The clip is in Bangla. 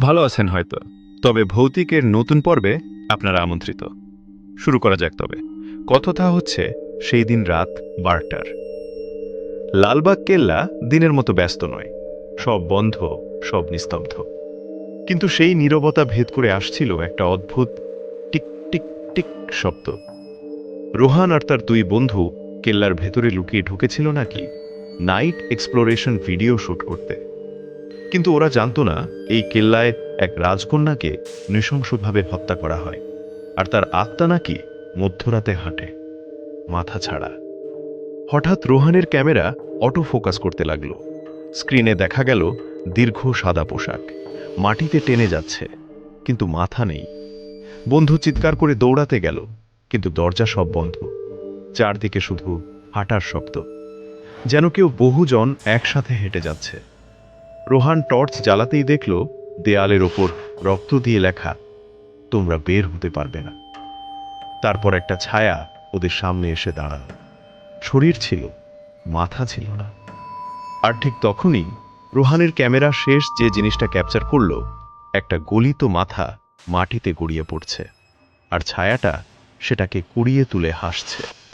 ভালো আছেন হয়তো, তবে ভৌতিকের নতুন পর্বে আপনারা আমন্ত্রিত। শুরু করা যাক তবে। কথাটা হচ্ছে, সেই দিন রাত বারটার। লালবাগ কেল্লা দিনের মতো ব্যস্ত নয়। সব বন্ধ, সব নিস্তব্ধ। কিন্তু সেই নীরবতা ভেদ করে আসছিল একটা অদ্ভুত টিক টিক টিক শব্দ। রোহান আর তার দুই বন্ধু কেল্লার ভেতরে লুকিয়ে ঢুকেছিল নাকি নাইট এক্সপ্লোরেশন ভিডিও শুট করতে। কিন্তু ওরা জানতো না এই কেল্লায় এক রাজকন্যাকে নৃশংসভাবে হত্যা করা হয়, আর তার আত্মা নাকি মধ্যরাতে হাঁটে, মাথা ছাড়া। হঠাৎ রোহানের ক্যামেরা অটো ফোকাস করতে লাগল। স্ক্রিনে দেখা গেল দীর্ঘ সাদা পোশাক, মাটিতে টেনে যাচ্ছে, কিন্তু মাথা নেই। বন্ধু চিৎকার করে দৌড়াতে গেল, কিন্তু দরজা সব বন্ধ। চারদিকে শুধু হাঁটার শব্দ। যেন কেউ বহুজন একসাথে হেঁটে যাচ্ছে। রোহান টর্চ জ্বালাতেই দেখল দেয়ালের ওপর রক্ত দিয়ে লেখা, তোমরা বের হতে পারবে না। তারপর একটা ছায়া ওদের সামনে এসে দাঁড়াল। শরীর ছিল, মাথা ছিল না। আর ঠিক তখনই রোহানের ক্যামেরা শেষ যে জিনিসটা ক্যাপচার করল, একটা গলিত মাথা মাটিতে গড়িয়ে পড়ছে। আর ছায়াটা সেটাকে কুড়িয়ে তুলে হাসছে।